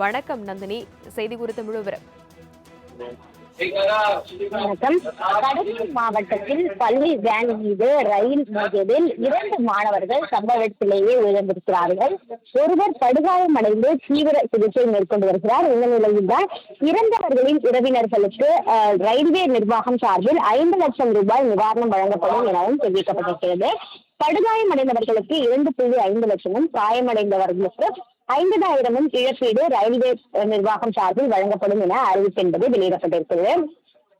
வணக்கம் நந்தினி செய்தி குறித்த முழு விவரம் வணக்கம். கடலூர் மாவட்டத்தில் பள்ளி வேன் மீது ரயில் மோதியதில் இரண்டு மாணவர்கள் சம்பவ இடத்திலேயே உயிரிழந்திருக்கிறார்கள். ஒருவர் படுகாயமடைந்து தீவிர சிகிச்சை மேற்கொண்டு வருகிறார். இந்த நிலையில்தான் இறந்தவர்களின் உறவினர்களுக்கு ரயில்வே நிர்வாகம் சார்பில் ஐந்து லட்சம் ரூபாய் நிவாரணம் வழங்கப்படும் எனவும் தெரிவிக்கப்பட்டிருக்கிறது. படுகாயமடைந்தவர்களுக்கு இரண்டு புள்ளி ஐந்து லட்சமும் காயமடைந்தவர்களுக்கு ஐம்பதாயிரமும் இழப்பீடு ரயில்வே நிர்வாகம் சார்பில் வழங்கப்படும் என அறிவிப்பு என்பது வெளியிடப்பட்டிருக்கிறது.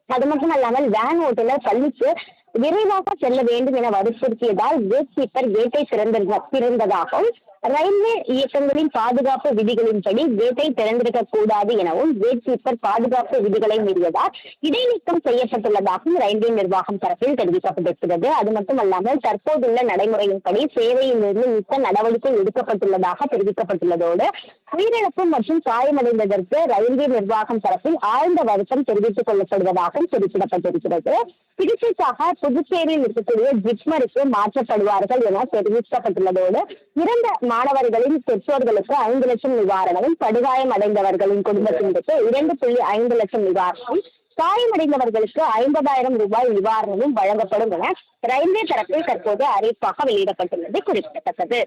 அது மட்டும் அல்லாமல் வேன் ஓட்டுநர் பள்ளிக்கு விரைவாக செல்ல வேண்டும் என வற்புறுத்தியதால் கேட் கீப்பர் கேட்டை திறந்திருந்த திறந்ததாகவும் ரயில்வே இயக்கங்களின் பாதுகாப்பு விதிகளின்படி கேட்டை திறந்திருக்க கூடாது எனவும் கேட் கீப்பர் பாதுகாப்பு விதிகளை மீறியதால் இடைநீக்கம் செய்யப்பட்டுள்ளதாகவும் ரயில்வே நிர்வாகம் தரப்பில் தெரிவிக்கப்பட்டிருக்கிறது. அது மட்டுமல்லாமல் தற்போதுள்ள நடைமுறையின்படி சேவையிலிருந்து நீக்க நடவடிக்கை எடுக்கப்பட்டுள்ளதாக தெரிவிக்கப்பட்டுள்ளதோடு உயிரிழப்பு மற்றும் காயமடைந்ததற்கு ரயில்வே நிர்வாகம் தரப்பில் ஆழ்ந்த வருத்தம் தெரிவித்துக் கொள்ளப்படுவதாகவும் குறிப்பிடப்பட்டிருக்கிறது. சிகிச்சைக்காக புதுச்சேரியில் இருக்கக்கூடிய ஜிப்மருக்கு மாற்றப்படுவார்கள் என தெரிவிக்கப்பட்டுள்ளதோடு இரண்டு மாணவர்களின் பெற்றோர்களுக்கு ஐந்து லட்சம் நிவாரணமும் படுகாயம் அடைந்தவர்களின் குடும்பத்தினருக்கு இரண்டு புள்ளி ஐந்து லட்சம் நிவாரணமும் காயமடைந்தவர்களுக்கு ஐம்பதாயிரம் ரூபாய் நிவாரணமும் வழங்கப்படும் என ரயில்வே தரப்பில் தற்போது அறிவிப்பாக வெளியிடப்பட்டுள்ளது குறிப்பிடத்தக்கது.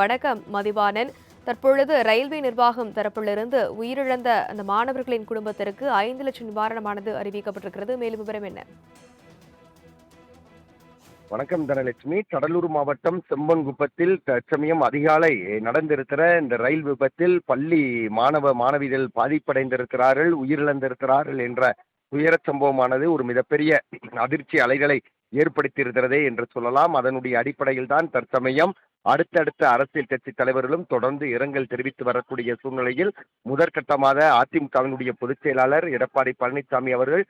வணக்கம் மதிவானன் தற்பொழுது ரயில்வே நிர்வாகம் தரப்பிலிருந்து உயிரிழந்த அந்த மாணவர்களின் குடும்பத்திற்கு ஐந்து லட்சம் நிவாரணமானது அறிவிக்கப்பட்டிருக்கிறது. மேலும் விவரம் என்ன? வணக்கம் தனலட்சுமி. கடலூர் மாவட்டம் செம்பன்குப்பத்தில் தற்சமயம் அதிகாலை நடந்திருக்கிற இந்த ரயில் விபத்தில் பள்ளி மாணவ மாணவிகள் பாதிப்படைந்திருக்கிறார்கள் உயிரிழந்திருக்கிறார்கள் என்ற துயரச் சம்பவமானது ஒரு மிகப்பெரிய அதிர்ச்சி அலைகளை ஏற்படுத்தியிருக்கிறதே என்று சொல்லலாம். அதனுடைய அடிப்படையில் தான் தற்சமயம் அடுத்தடுத்த அரசியல் கட்சி தலைவர்களும் தொடர்ந்து இரங்கல் தெரிவித்து வரக்கூடிய சூழ்நிலையில் முதற்கட்டமாக அதிமுகவினுடைய பொதுச் செயலாளர் எடப்பாடி பழனிசாமி அவர்கள்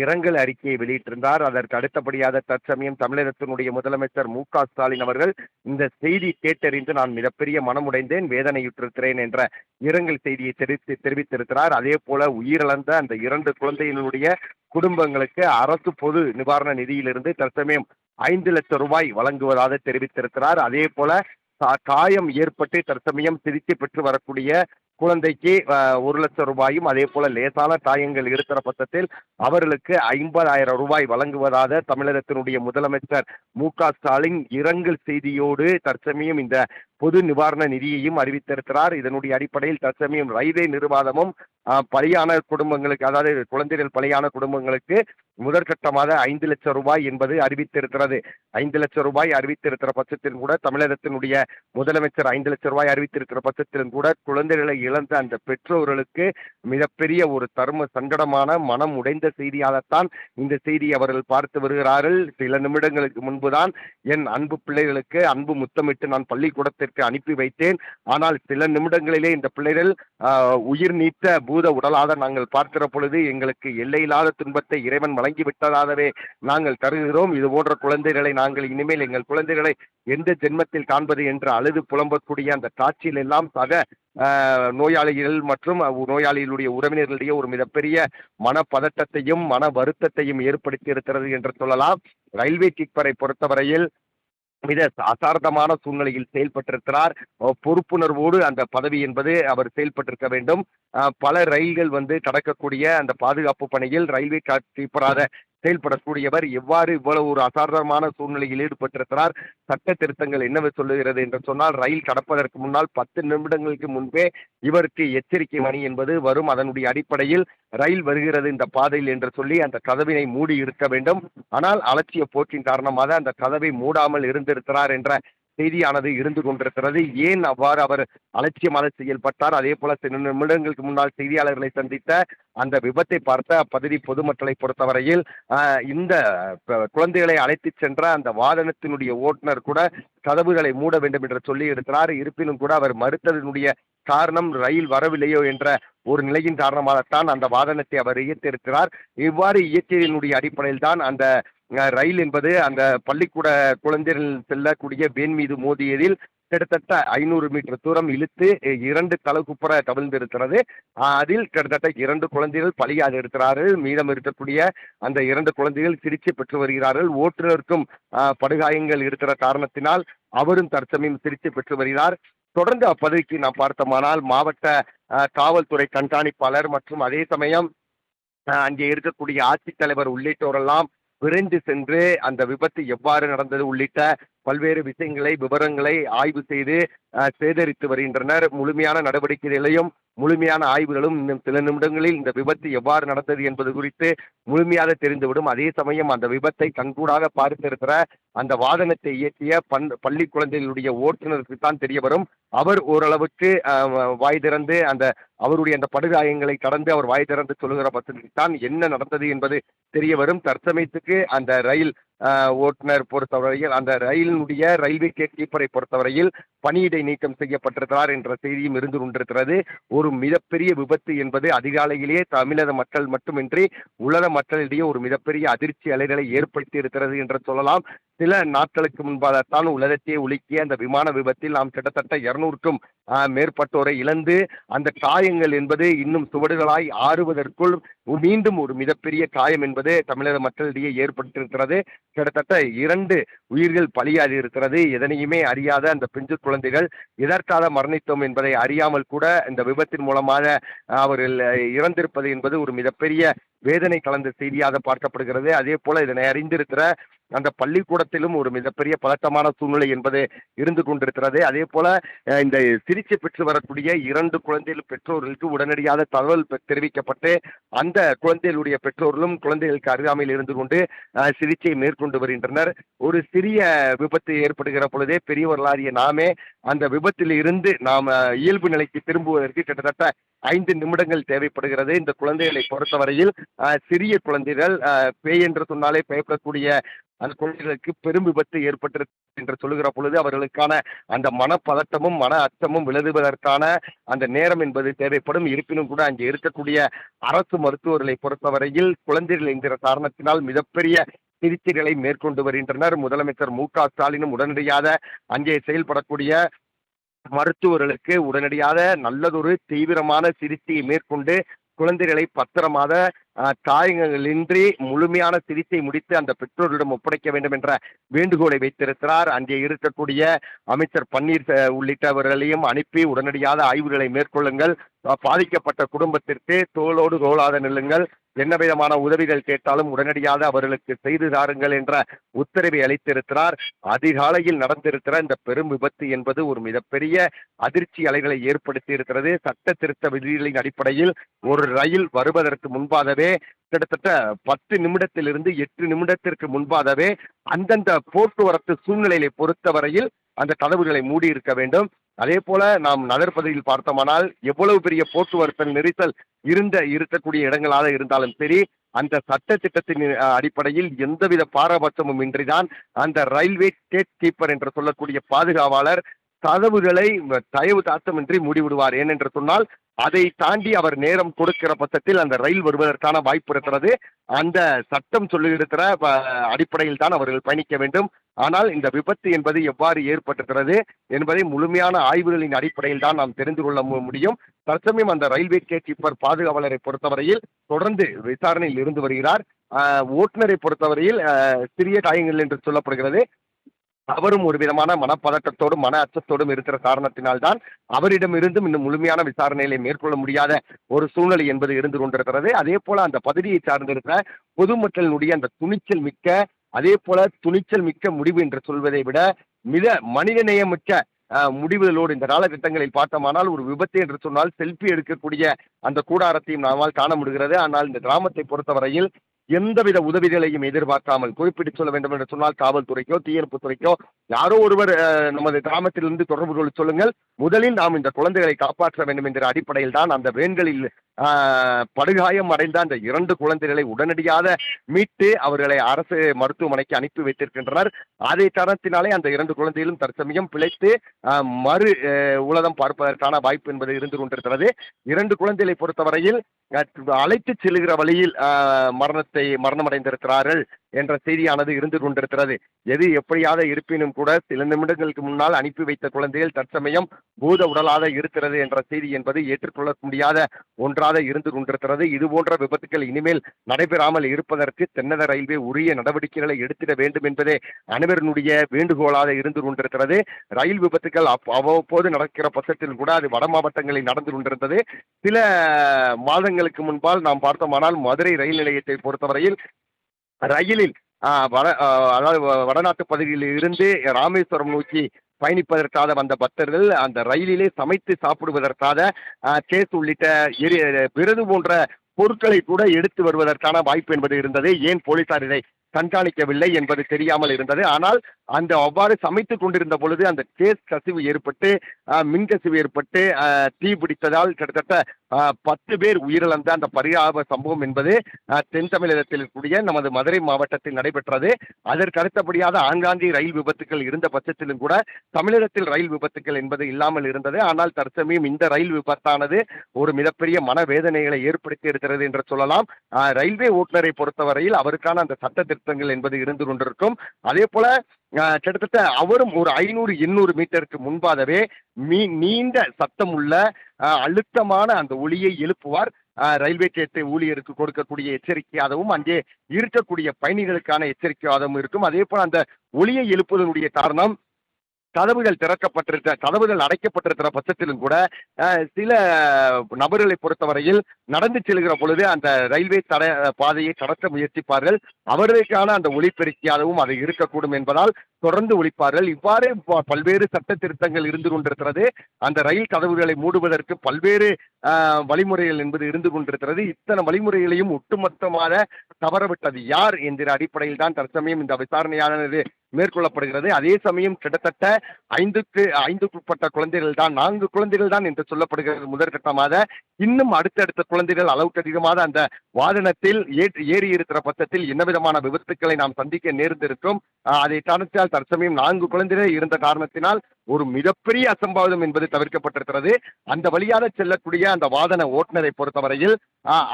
இரங்கல் அறிக்கையை வெளியிட்டிருந்தார். அதற்கு அடுத்தபடியாக தற்சமயம் தமிழகத்தினுடைய முதலமைச்சர் மு க ஸ்டாலின் அவர்கள் இந்த செய்தி கேட்டறிந்து நான் மிகப்பெரிய மனமுடைந்தேன் வேதனையுற்றிருக்கிறேன் என்ற இரங்கல் செய்தியை தெரிவித்து தெரிவித்திருக்கிறார். அதே போல உயிரிழந்த அந்த இரண்டு குழந்தைகளுடைய குடும்பங்களுக்கு அரசு பொது நிவாரண நிதியிலிருந்து தற்சமயம் ஐந்து லட்சம் ரூபாய் வழங்குவதாக தெரிவித்திருக்கிறார். அதே போல காயம் ஏற்பட்டு தற்சமயம் சிகிச்சை பெற்று வரக்கூடிய குழந்தைக்கு அஹ், ஒரு லட்சம் ரூபாயும் அதே போல லேசான தாயங்கள் இருக்கிற பட்சத்தில் அவர்களுக்கு ஐம்பதாயிரம் ரூபாய் வழங்குவதாக தமிழகத்தினுடைய முதலமைச்சர் மு க ஸ்டாலின் இரங்கல் செய்தியோடு தற்சமயம் இந்த பொது நிவாரண நிதியையும் அறிவித்திருக்கிறார். இதனுடைய அடிப்படையில் தற்சமயம் ரயில்வே நிர்வாகமும் பலியான குடும்பங்களுக்கு அதாவது குழந்தைகள் பலியான குடும்பங்களுக்கு முதற்கட்டமாக ஐந்து லட்சம் ரூபாய் என்பது அறிவித்திருக்கிறது. ஐந்து லட்சம் ரூபாய் அறிவித்திருக்கிற பட்சத்திலும் கூட தமிழகத்தினுடைய முதலமைச்சர் ஐந்து லட்சம் ரூபாய் அறிவித்திருக்கிற பட்சத்திலும் கூட குழந்தைகளை இழந்த அந்த பெற்றோர்களுக்கு மிகப்பெரிய ஒரு தர்ம சங்கடமான மனம் உடைந்த செய்தியாகத்தான் இந்த செய்தி அவர்கள் பார்த்து வருகிறார்கள். சில நிமிடங்களுக்கு முன்புதான் என் அன்பு பிள்ளைகளுக்கு அன்பு முத்தமிட்டு நான் பள்ளிக்கூடத்தில் பள்ளிக்கூடத்திற்கு அனுப்பி வைத்தேன். ஆனால் சில நிமிடங்களிலே இந்த பிள்ளைகள் உயிர் நீத்த பூத உடலாக நாங்கள் பார்க்கிற பொழுது எங்களுக்கு எல்லையில்லாத துன்பத்தை இறைவன் வழங்கிவிட்டதாகவே நாங்கள் தருகிறோம் இது போன்ற குழந்தைகளை நாங்கள் இனிமேல் எங்கள் குழந்தைகளை எந்த ஜென்மத்தில் காண்பது என்று அழுது புலம்பக்கூடிய அந்த காட்சியில் எல்லாம் சக நோயாளிகள் மற்றும் நோயாளிகளுடைய உறவினர்களிடையே ஒரு மிகப்பெரிய மனப்பதட்டத்தையும் மன வருத்தத்தையும் ஏற்படுத்தி இருக்கிறது என்று சொல்லலாம். ரயில்வே கிப்பரை பொறுத்தவரையில் மிக அசார்த்தமான சூழ்நிலையில் செயல்பட்டிருக்கிறார். பொறுப்புணர்வோடு அந்த பதவி என்பது அவர் செயல்பட்டிருக்க வேண்டும். பல ரயில்கள் வந்து கடக்கக்கூடிய அந்த பாதுகாப்பு பணியில் ரயில்வே காட்சிப்படாத செயல்படக்கூடியவர் எவ்வாறு இவ்வளவு ஒரு அசாதாரணமான சூழ்நிலையில் ஈடுபட்டிருக்கிறார்? சட்ட திருத்தங்கள் என்னவை சொல்லுகிறது என்று சொன்னால் ரயில் கடப்பதற்கு முன்னால் பத்து நிமிடங்களுக்கு முன்பே இவருக்கு எச்சரிக்கை மணி என்பது வரும். அதனுடைய அடிப்படையில் ரயில் வருகிறது இந்த பாதையில் என்று சொல்லி அந்த கதவினை மூடி இருக்க வேண்டும். ஆனால் அலட்சிய போக்கின் காரணமாக அந்த கதவை மூடாமல் இருந்திருக்கிறார் என்ற செய்தியானது இருந்து கொண்டிருக்கிறது. ஏன் அவ்வாறு அவர் அலட்சியமாக செயல்பட்டார்? அதே போல சில நிமிடங்களுக்கு முன்னால் செய்தியாளர்களை சந்தித்த அந்த விபத்தை பார்த்த பகுதி பொதுமக்களை பொறுத்தவரையில் இந்த குழந்தைகளை அழைத்து சென்ற அந்த வாகனத்தினுடைய ஓட்டுநர் கூட கதவுகளை மூட வேண்டும் என்று சொல்லி இருக்கிறார். இருப்பினும் கூட அவர் மறுத்ததனுடைய காரணம் ரயில் வரவில்லையோ என்ற ஒரு நிலையின் காரணமாகத்தான் அந்த வாகனத்தை அவர் இயற்றிருக்கிறார் இவ்வாறு இயற்றியதனுடைய அடிப்படையில் தான் அந்த ரயில் என்பது அந்த பள்ளிக்கூட குழந்தைகள் செல்லக்கூடிய வேன் மீது மோதியதில் கிட்டத்தட்ட ஐநூறு மீட்டர் தூரம் இழுத்து இரண்டு தலகுப்புற கவிழ்ந்திருக்கிறது அஹ், அதில் கிட்டத்தட்ட இரண்டு குழந்தைகள் பலியாக இருக்கிறார்கள். மீதம் இருக்கக்கூடிய அந்த இரண்டு குழந்தைகள் சிகிச்சை பெற்று வருகிறார்கள். ஓட்டுநருக்கும் படுகாயங்கள் இருக்கிற காரணத்தினால் அவரும் தற்சமயம் சிகிச்சை பெற்று வருகிறார். தொடர்ந்து அப்பகுதிக்கு நாம் பார்த்தோமானால் மாவட்ட காவல்துறை கண்காணிப்பாளர் மற்றும் அதே சமயம் அங்கே இருக்கக்கூடிய ஆட்சித்தலைவர் உள்ளிட்டோரெல்லாம் விரைந்து சென்று அந்த விபத்து எவ்வாறு நடந்தது உள்ளிட்ட பல்வேறு விஷயங்களை விவரங்களை ஆய்வு செய்து சேகரித்து வருகின்றனர். முழுமையான நடவடிக்கைகளையும் முழுமையான ஆய்வுகளும் இன்னும் சில நிமிடங்களில் இந்த விபத்து எவ்வாறு நடந்தது என்பது குறித்து முழுமையாக தெரிந்துவிடும். அதே சமயம் அந்த விபத்தை கண்கூடாக பார்த்திருக்கிற அந்த வாகனத்தை இயக்கிய பன் பள்ளி குழந்தைகளுடைய ஓட்டுநருக்கு தான் தெரிய வரும். அவர் ஓரளவுக்கு வாய் திறந்து அந்த அவருடைய அந்த படுகாயங்களை கடந்து அவர் வாய் திறந்து சொல்லுகிற பட்சத்தில் தான் என்ன நடந்தது என்பது தெரிய வரும். தற்சமயத்துக்கு அந்த ரயில் ஓட்டுநர் பொறுத்தவரையில் அந்த ரயிலினுடைய ரயில்வே கேட் கீப்பரை பொறுத்தவரையில் பணியிடை நீக்கம் செய்யப்பட்டிருக்கிறார் என்ற செய்தியும் இருந்து கொண்டிருக்கிறது. ஒரு மிகப்பெரிய விபத்து என்பது அதிகாலையிலேயே தமிழக மக்கள் மட்டுமின்றி உலக மக்களிடையே ஒரு மிகப்பெரிய அதிர்ச்சி அலைகளை ஏற்படுத்தி இருக்கிறது என்று சொல்லலாம். சில நாட்களுக்கு முன்பாகத்தான் உலகத்தையே உலுக்கிய அந்த விமான விபத்தில் நாம் கிட்டத்தட்ட இருநூறுக்கும் மேற்பட்டோரை இழந்து அந்த காயங்கள் என்பது இன்னும் சுவடுகளாய் ஆறுவதற்குள் மீண்டும் ஒரு மிகப்பெரிய காயம் என்பது தமிழக மக்களிடையே ஏற்பட்டிருக்கிறது. கிட்டத்தட்ட இரண்டு உயிர்கள் பலியாகி இருக்கிறது எதனையுமே அறியாத அந்த பிஞ்சு குழந்தைகள் எதற்காக மரணித்தோம் என்பதை அறியாமல் கூட இந்த விபத்தின் மூலமாக அவர்கள் இறந்திருப்பது என்பது ஒரு மிகப்பெரிய வேதனை கலந்த செய்தியாக பார்க்கப்படுகிறது. அதே போல இதனை அறிந்திருக்கிற அந்த பள்ளிக்கூடத்திலும் ஒரு மிகப்பெரிய பதட்டமான சூழ்நிலை என்பது இருந்து கொண்டிருக்கிறது. அதே போல இந்த சிகிச்சை பெற்று வரக்கூடிய இரண்டு குழந்தைகள் பெற்றோர்களுக்கு உடனடியாக தகவல் தெரிவிக்கப்பட்டு அந்த குழந்தைகளுடைய பெற்றோர்களும் குழந்தைகளுக்கு அருகாமையில் இருந்து கொண்டு சிகிச்சை மேற்கொண்டு வருகின்றனர். ஒரு சிறிய விபத்து ஏற்படுகிற பொழுதே பெரியவர்களாகிய நாமே அந்த விபத்தில் இருந்து நாம் இயல்பு நிலைக்கு திரும்புவதற்கு கிட்டத்தட்ட ஐந்து நிமிடங்கள் தேவைப்படுகிறது. இந்த குழந்தைகளை பொறுத்தவரையில் சிறிய குழந்தைகள் பேய் என்று சொன்னாலே பயப்படக்கூடிய அந்த குழந்தைகளுக்கு பெரும் விபத்து ஏற்பட்டிருக்கு என்று சொல்லுகிற பொழுது அவர்களுக்கான அந்த மனப்பதட்டமும் மன அச்சமும் விலகுவதற்கான அந்த நேரம் என்பது தேவைப்படும். இருப்பினும் கூட அங்கே இருக்கக்கூடிய அரசு மருத்துவர்களை பொறுத்தவரையில் குழந்தைகள் என்கிற காரணத்தினால் மிகப்பெரிய சிகிச்சைகளை மேற்கொண்டு வருகின்றனர். முதலமைச்சர் மு க ஸ்டாலினும் உடனடியாக அங்கே செயல்படக்கூடிய மருத்துவர்களுக்கு உடனடியாக நல்லதொரு தீவிரமான சிகிச்சையை மேற்கொண்டு குழந்தைகளை பத்திரமாக தாயங்களின்றி முழுமையான சிகிச்சை முடித்து அந்த பெற்றோரிடம் ஒப்படைக்க வேண்டும் என்ற வேண்டுகோளை வைத்திருக்கிறார். அங்கே இருக்கக்கூடிய அமைச்சர் பன்னீர் உள்ளிட்டவர்களையும் அனுப்பி உடனடியாக ஆய்வுகளை மேற்கொள்ளுங்கள். பாதிக்கப்பட்ட குடும்பத்திற்கு தோளோடு தோளாத நில்லுங்கள். என்ன விதமான உதவிகள் கேட்டாலும் உடனடியாக அவர்களுக்கு செய்து தாருங்கள் என்ற உத்தரவை அளித்திருக்கிறார். அதிகாலையில் நடந்திருக்கிற இந்த பெரும் விபத்து என்பது ஒரு மிகப்பெரிய அதிர்ச்சி அலைகளை ஏற்படுத்தி இருக்கிறது சட்ட திருத்த விதிகளின் அடிப்படையில் ஒரு ரயில் வருவதற்கு முன்பாகவே கிட்டத்தட்ட பத்து நிமிடத்திலிருந்து எட்டு நிமிடத்திற்கு முன்பாகவே அந்தந்த போக்குவரத்து சூழ்நிலையை பொறுத்தவரையில் அந்த கதவுகளை மூடி இருக்க வேண்டும். அதே போல நாம் நகர்பகுதியில் பார்த்தோமானால் எவ்வளவு பெரிய போக்குவரத்து நெரிசல் இருந்த இருக்கக்கூடிய இடங்களாக இருந்தாலும் சரி அந்த சட்ட திட்டத்தின் அடிப்படையில் எந்தவித பாரபட்சமும் இன்றிதான் அந்த ரயில்வே கேட் கீப்பர் என்று சொல்லக்கூடிய பாதுகாவலர் கதவுகளை தயவு தாத்தமின்றி மூடிவிடுவார். ஏனென்று சொன்னால் அதை தாண்டி அவர் நேரம் கொடுக்கிற பட்சத்தில் அந்த ரயில் வருவதற்கான வாய்ப்பு இருக்கிறது. அந்த சட்டம் சொல்லியிருக்கிற அடிப்படையில் தான் அவர்கள் பயணிக்க வேண்டும். ஆனால் இந்த விபத்து என்பது எவ்வாறு ஏற்பட்டிருக்கிறது என்பதை முழுமையான ஆய்வுகளின் அடிப்படையில் தான் நாம் தெரிந்து கொள்ள முடியும். தற்சமயம் அந்த ரயில்வே கேட் இப்பர் பாதுகாவலரை பொறுத்தவரையில் தொடர்ந்து விசாரணையில் இருந்து வருகிறார். ஓட்டுநரை பொறுத்தவரையில் சிறிய காயங்கள் என்று சொல்லப்படுகிறது. அவரும் ஒரு விதமான மனப்பதட்டத்தோடும் மன அச்சத்தோடும் இருக்கிற காரணத்தினால்தான் அவரிடமிருந்தும் இன்னும் முழுமையான விசாரணைகளை மேற்கொள்ள முடியாத ஒரு சூழ்நிலை என்பது இருந்து கொண்டிருக்கிறது. அதே போல அந்த பகுதியை சார்ந்திருக்கிற பொதுமக்களினுடைய அந்த துணிச்சல் மிக்க அதே போல துணிச்சல் மிக்க முடிவு என்று சொல்வதை விட மிக மனிதநேயமிக்க முடிவுகளோடு இந்த காலகட்டங்களில் பார்த்தோமானால் ஒரு விபத்து என்று சொன்னால் செல்ஃபி எடுக்கக்கூடிய அந்த கூடாரத்தையும் நம்மால் காண முடிகிறது. ஆனால் இந்த கிராமத்தை பொறுத்தவரையில் எந்தவித உதவிகளையும் எதிர்பார்க்காமல் குறிப்பிட்டு சொல்ல வேண்டும் என்று சொன்னால் காவல்துறைக்கோ தீயணைப்பு துறைக்கோ யாரோ ஒருவர் நமது கிராமத்திலிருந்து தொடர்பு கொள்ள சொல்லுங்கள். முதலில் நாம் இந்த குழந்தைகளை காப்பாற்ற வேண்டும் என்கிற அடிப்படையில் தான் அந்த வேன்களில் படுகாயம் அடைந்த அந்த இரண்டு குழந்தைகளை உடனடியாக மீட்டு அவர்களை அரசு மருத்துவமனைக்கு அனுப்பி வைத்திருக்கின்றனர். அதை காரணத்தினாலே அந்த இரண்டு குழந்தைகளும் தற்சமயம் பிழைத்து மறு உலகம் பார்ப்பதற்கான வாய்ப்பு என்பது இருந்து கொண்டிருக்கிறது. இரண்டு குழந்தைகளை பொறுத்தவரையில் அழைத்து செல்லுகிற வழியில் மரணத்தை மரணமடைந்திருக்கிறார்கள். என்ற செய்தியானது இருந்து கொண்டிருக்கிறது. எது எப்படியாக இருப்பினும் கூட சில நிமிடங்களுக்கு முன்னால் அனுப்பி வைத்த குழந்தைகள் தற்சமயம் பூத உடலாக இருக்கிறது என்ற செய்தி என்பது ஏற்றுக்கொள்ள முடியாத ஒன்றாக இருந்து கொண்டிருக்கிறது. இது போன்ற விபத்துக்கள் இனிமேல் நடைபெறாமல் இருப்பதற்கு தென்னக ரயில்வே உரிய நடவடிக்கைகளை எடுத்திட வேண்டும் என்பதே அனைவருடைய வேண்டுகோளாக இருந்து கொண்டிருக்கிறது. ரயில் விபத்துக்கள் அவ்வப்போது நடக்கிற பட்சத்தில் கூட அது வட மாவட்டங்களில் நடந்து கொண்டிருந்தது. சில மாதங்களுக்கு முன்பால் நாம் பார்த்தோமானால் மதுரை ரயில் நிலையத்தை பொறுத்தவரையில் ரயிலில் வட அதாவது வ- வடநாட்டு பகுதியில் இருந்து ராமேஸ்வரம் நோக்கி பயணிப்பதற்காக வந்த பக்தர்கள் அந்த ரயிலிலே சமைத்து சாப்பிடுவதற்காக சேஸ் கேஸ் உள்ளிட்ட எரி விருது போன்ற பொருட்களை கூட எடுத்து வருவதற்கான வாய்ப்பு என்பது இருந்தது. ஏன் போலீசார் இதை கண்காணிக்கவில்லை என்பது தெரியாமல் இருந்தது. ஆனால் அந்த அவ்வாறு சமைத்துக் கொண்டிருந்த பொழுது அந்த கேஸ் கசிவு ஏற்பட்டு மின்கசிவு மின் கசிவு ஏற்பட்டு தீ பிடித்ததால் கிட்டத்தட்ட பத்து பேர் உயிரிழந்த அந்த பரிதாப சம்பவம் என்பது தென் தமிழகத்தில் இருக்கக்கூடிய நமது மதுரை மாவட்டத்தில் நடைபெற்றது. அதற்கு அடுத்தபடியாக ஆங்காங்கே ரயில் விபத்துகள் இருந்த பட்சத்திலும் கூட தமிழகத்தில் ரயில் விபத்துகள் என்பது இல்லாமல் இருந்தது. ஆனால் தற்சமயம் இந்த ரயில் விபத்தானது ஒரு மிகப்பெரிய மனவேதனைகளை ஏற்படுத்தி இருக்கிறது என்று சொல்லலாம். ரயில்வே ஓட்டுநரை பொறுத்தவரையில் அவருக்கான அந்த சட்ட திருத்தங்கள் என்பது இருந்து கொண்டிருக்கும். அதே போல கிட்டத்தட்ட அவரும் ஒரு ஐநூறு எண்ணூறு மீட்டருக்கு முன்பாகவே மீ நீண்ட சத்தம் உள்ள அழுத்தமான அந்த ஒளியை எழுப்புவார். ரயில்வே கேட்டு ஊழியருக்கு கொடுக்கக்கூடிய எச்சரிக்கையாகவும் அங்கே இருக்கக்கூடிய பயணிகளுக்கான எச்சரிக்கையாகவும் இருக்கும். அதே போல அந்த ஒளியை எழுப்புவதனுடைய காரணம் கதவுகள் திறக்கப்பட்டிருக்க கதவுகள் அடைக்கப்பட்டிருக்கிற பட்சத்திலும் கூட சில நபர்களை பொறுத்தவரையில் நடந்து செல்கிற பொழுது அந்த ரயில்வே தட பாதையை கடக்க முயற்சிப்பார்கள். அவர்களுக்கான அந்த ஒளிப்பெருக்கியாகவும் அது இருக்கக்கூடும் என்பதால் தொடர்ந்து ஒழிப்பார்கள் இவ்வாறு ப- பல்வேறு சட்ட திருத்தங்கள் இருந்து கொண்டிருக்கிறது. அந்த ரயில் கதவுகளை மூடுவதற்கு பல்வேறு வழிமுறைகள் என்பது இருந்து கொண்டிருக்கிறது. இத்தனை வழிமுறைகளையும் ஒட்டுமொத்தமாக தவறவிட்டது யார் என்கிற அடிப்படையில் தான் தற்சமயம் இந்த விசாரணையானது மேற்கொள்ளப்படுகிறது. அதே சமயம் கிட்டத்தட்ட ஐந்துக்கு ஐந்துக்குட்பட்ட குழந்தைகள் தான் நான்கு குழந்தைகள் தான் என்று சொல்லப்படுகிறது முதற்கட்டமாக. இன்னும் அடுத்தடுத்த குழந்தைகள் அளவுக்கு அதிகமாக அந்த வாகனத்தில் ஏறி ஏறி இருக்கிற பட்சத்தில் என்ன விதமான விபத்துக்களை நாம் சந்திக்க நேர்ந்திருக்கும். அதை காரணத்தால் தற்சமயம் நான்கு குழந்தைகள் இருந்த காரணத்தினால் ஒரு மிகப்பெரிய அசம்பாவிதம் என்பது தவிர்க்கப்பட்டிருக்கிறது. அந்த வழியாக செல்லக்கூடிய அந்த வாகன ஓட்டுநரை பொறுத்தவரையில்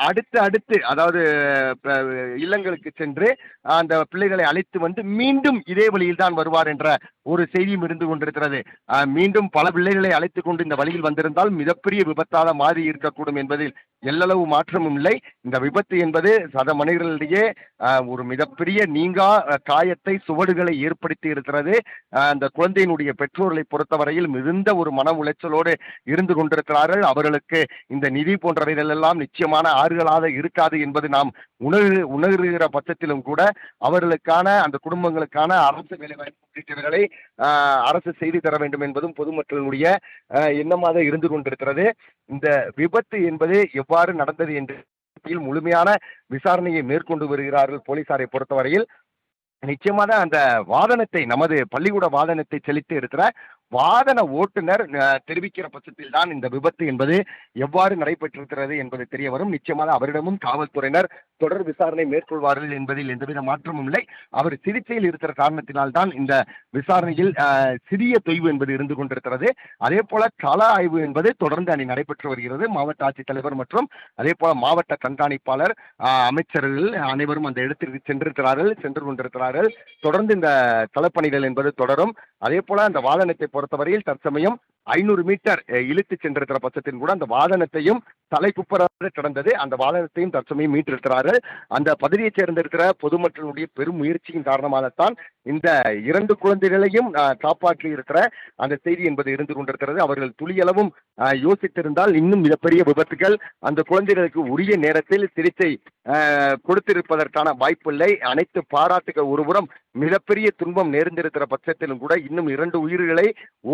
அடுத்து அடுத்து அதாவது இல்லங்களுக்கு சென்று அந்த பிள்ளைகளை அழைத்து வந்து மீண்டும் இதே வழியில் தான் வருவார் என்ற ஒரு செய்தியும் இருந்து கொண்டிருக்கிறது. மீண்டும் பல பிள்ளைகளை அழைத்து கொண்டு இந்த வழியில் வந்திருந்தால் மிகப்பெரிய விபத்தாக மாறி இருக்கக்கூடும் என்பதில் எல்லளவு மாற்றமும் இல்லை. இந்த விபத்து என்பது சத மனிதர்களிடையே ஒரு மிகப்பெரிய நீங்கா காயத்தை சுவடுகளை ஏற்படுத்தி இருக்கிறது. அந்த குழந்தையினுடைய பெற்றோர்களை பொறுத்தவரையில் மிகுந்த ஒரு மன உளைச்சலோடு இருந்து கொண்டிருக்கிறார்கள். அவர்களுக்கு இந்த நிதி போன்றவைகளெல்லாம் நிச்சயமான ஆறுகளாக இருக்காது என்பது நாம் உணர்வு உணர்கிற பட்சத்திலும் கூட அவர்களுக்கான அந்த குடும்பங்களுக்கான அரசு வேலைவாய்ப்பு அரசு செய்து தர வேண்டும் என்பதும் பொதுமக்களுடைய எண்ணமாக இருந்து கொண்டிருக்கிறது. இந்த விபத்து என்பது எவ்வாறு நடந்தது என்று முழுமையான விசாரணையை மேற்கொண்டு வருகிறார்கள் போலீசாரை பொறுத்தவரையில் நிச்சயமாக அந்த வாதனத்தை நமது பள்ளிக்கூட வாதனத்தை செலுத்தி இருக்கிற வாகன ஓட்டுநர் தெரிவிக்கிற பட்சத்தில் தான் இந்த விபத்து என்பது எவ்வாறு நடைபெற்றிருக்கிறது என்பது தெரிய வரும். நிச்சயமாக அவரிடமும் காவல்துறையினர் தொடர் விசாரணை மேற்கொள்வார்கள் என்பதில் எந்தவித மாற்றமும் இல்லை. அவர் சிகிச்சையில் இருக்கிற காரணத்தினால் தான் இந்த விசாரணையில் சிறிய தொய்வு என்பது இருந்து கொண்டிருக்கிறது. அதே போல கள ஆய்வு என்பது தொடர்ந்து அணி நடைபெற்று வருகிறது. மாவட்ட ஆட்சித்தலைவர் மற்றும் அதே போல மாவட்ட கண்காணிப்பாளர் அமைச்சர்கள் அனைவரும் அந்த இடத்திற்கு சென்றிருக்கிறார்கள் சென்று கொண்டிருக்கிறார்கள். தொடர்ந்து இந்த களப்பணிகள் என்பது தொடரும். அதே போல அந்த வாகனத்தை பொறுத்தவரையில் தற்சமயம் ஐநூறு மீட்டர் இழுத்து சென்றிருக்கிற பட்சத்தின் கூட அந்த வாகனத்தையும் தலைப்புப்பராக கிடந்தது. அந்த வாகனத்தையும் தற்சமயம் மீட்டிருக்கிறார்கள் அந்த பகுதியைச் சேர்ந்திருக்கிற பொதுமக்களுடைய பெரும் முயற்சியின் காரணமாகத்தான் இந்த இரண்டு குழந்தைகளையும் காப்பாற்றி இருக்கிற அந்த செய்தி என்பது இருந்து கொண்டிருக்கிறது. அவர்கள் துளியளவும் யோசித்திருந்தால் இன்னும் மிகப்பெரிய விபத்துகள் அந்த குழந்தைகளுக்கு உரிய நேரத்தில் சிகிச்சை கொடுத்திருப்பதற்கான வாய்ப்பில்லை. அனைத்து பாராட்டுகள் ஒருபுறம் மிகப்பெரிய துன்பம் நேர்ந்திருக்கிற பட்சத்திலும் கூட இன்னும் இரண்டு உயிர்களை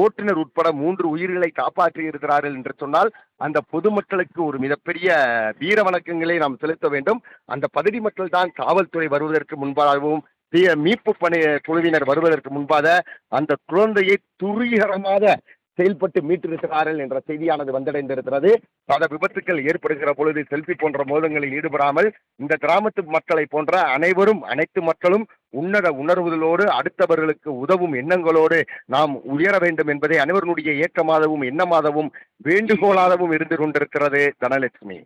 ஓட்டுநர் உட்பட மூன்று உயிர்களை காப்பாற்றி இருக்கிறார்கள் என்று சொன்னால் அந்த பொதுமக்களுக்கு ஒரு மிகப்பெரிய வீர வணக்கங்களை நாம் செலுத்த வேண்டும். அந்த பகுதி மக்கள் தான் காவல்துறை வருவதற்கு முன்பாகவும் தீ- மீட்பு பணி குழுவினர் வருவதற்கு முன்பாக அந்த குழந்தையை துரிகரமாக செயல்பட்டு மீட்டிருக்கிறார்கள் என்ற செய்தியானது வந்தடைந்திருக்கிறது. பல விபத்துக்கள் ஏற்படுகிற பொழுது செல்ஃபி போன்ற மோதங்களில் ஈடுபடாமல் இந்த கிராமத்து மக்களை போன்ற அனைவரும் அனைத்து மக்களும் உன்னத உணர்வுகளோடு அடுத்தவர்களுக்கு உதவும் எண்ணங்களோடு நாம் உயர வேண்டும் என்பதை அனைவருடைய ஏக்கமாகவும் எண்ணமாகவும் வேண்டுகோளாகவும் இருந்து கொண்டிருக்கிறது தனலட்சுமி.